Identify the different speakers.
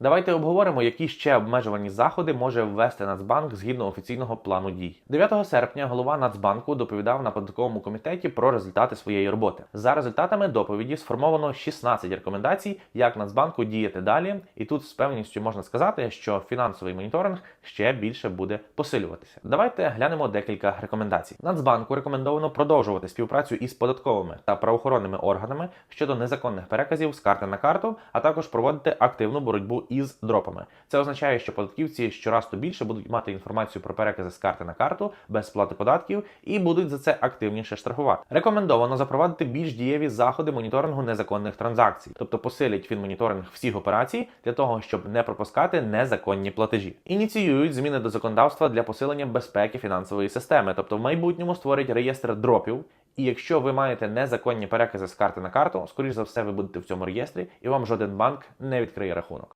Speaker 1: Давайте обговоримо, які ще обмежувальні заходи може ввести Нацбанк згідно офіційного плану дій. 9 серпня голова Нацбанку доповідав на податковому комітеті про результати своєї роботи. За результатами доповіді сформовано 16 рекомендацій, як Нацбанку діяти далі. І тут з певністю можна сказати, що фінансовий моніторинг ще більше буде посилюватися. Давайте глянемо декілька рекомендацій. Нацбанку рекомендовано продовжувати співпрацю із податковими та правоохоронними органами щодо незаконних переказів з карти на карту, а також проводити активну боротьбу із дропами. Це означає, що податківці щораз то більше будуть мати інформацію про перекази з карти на карту без сплати податків і будуть за це активніше штрафувати. Рекомендовано запровадити більш дієві заходи моніторингу незаконних транзакцій, тобто посилять фінмоніторинг всіх операцій для того, щоб не пропускати незаконні платежі. Ініціюють зміни до законодавства для посилення безпеки фінансової системи, тобто в майбутньому створять реєстр дропів. І якщо ви маєте незаконні перекази з карти на карту, скоріш за все, ви будете в цьому реєстрі, і вам жоден банк не відкриє рахунок.